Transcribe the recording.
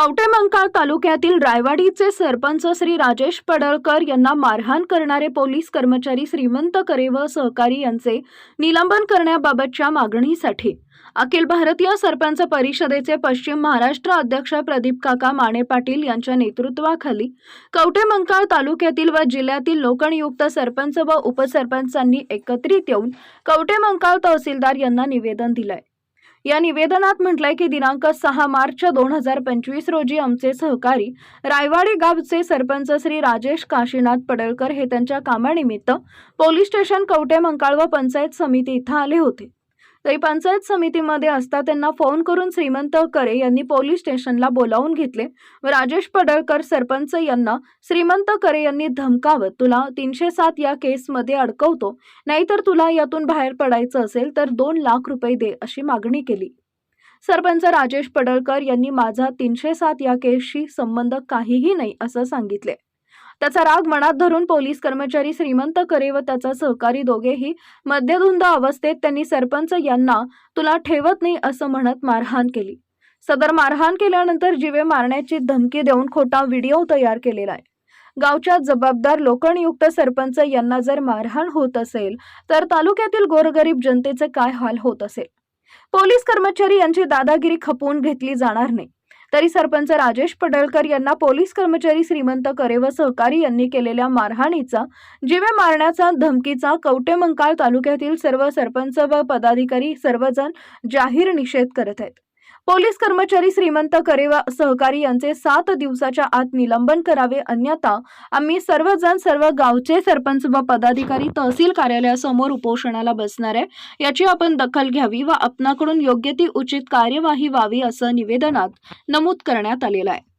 कवटेमंकाळ तालुक्यातील रायवाडीचे सरपंच श्री राजेश पडळकर यांना मारहाण करणारे पोलीस कर्मचारी श्रीमंत करे व सहकारी यांचे निलंबन करण्याबाबतच्या मागणीसाठी. अखिल भारतीय सरपंच परिषदेचे पश्चिम महाराष्ट्र अध्यक्ष प्रदीप काका माने पाटील यांच्या नेतृत्वाखाली कवटेमंकाळ तालुक्यातील व जिल्ह्यातील लोकनियुक्त सरपंच व उपसरपंचांनी एकत्रित येऊन कवटेमंकाळ तहसीलदार यांना निवेदन दिलंय. या निवेदनात म्हटलंय की दिनांक सहा मार्च दोन हजार पंचवीस रोजी आमचे सहकारी रायवाडी गावचे सरपंच श्री राजेश काशीनाथ पडळकर हे त्यांच्या कामानिमित्त पोलीस स्टेशन कवटे मंकाळ व पंचायत समिती इथं आले होते. तरी पंचायत समितीमध्ये असता त्यांना फोन करून श्रीमंत करे यांनी पोलीस स्टेशनला बोलावून घेतले. व राजेश पडळकर सरपंच यांना श्रीमंत करे यांनी धमकावत तुला तीनशे सात या केसमध्ये अडकवतो. नाहीतर तुला यातून बाहेर पडायचं असेल तर दोन लाख रुपये दे अशी मागणी केली. सरपंच राजेश पडळकर यांनी माझा तीनशे सात या केसशी संबंध काहीही नाही असं सांगितले. त्याचा राग मनात धरून पोलीस कर्मचारी श्रीमंत करे व त्याचा सहकारी दोघेही मध्यधुंद अवस्थेत त्यांनी सरपंच यांना तुला ठेवत नाही असं म्हणत मारहाण केली. सदर मारहाण केल्यानंतर जीवे मारण्याची धमकी देऊन खोटा व्हिडिओ तयार केलेला आहे. गावच्या जबाबदार लोकनियुक्त सरपंच यांना जर मारहाण होत असेल तर तालुक्यातील गोरगरीब जनतेचे काय हाल होत असेल? पोलीस कर्मचारी यांची दादागिरी खपवून घेतली जाणार नाही. तरी सरपंच राजेश पडळकर यांना पोलीस कर्मचारी श्रीमंत करे व सहकारी यांनी केलेल्या मारहाणीचा जीवे मारण्याचा धमकीचा कवटेमंकाळ तालुक्यातील सर्व सरपंच व पदाधिकारी सर्वजण जाहीर निषेध करत आहेत. पोलीस कर्मचारी श्रीमंत करे सहकारी यांचे सात दिवसाच्या आत निलंबन करावे अन्यथा आम्ही सर्वजण सर्व गावचे सरपंच व पदाधिकारी तहसील कार्यालयासमोर उपोषणाला बसणार आहे. याची आपण दखल घ्यावी व आपणाकडून योग्य ती उचित कार्यवाही व्हावी असं निवेदनात नमूद करण्यात आलेलं आहे.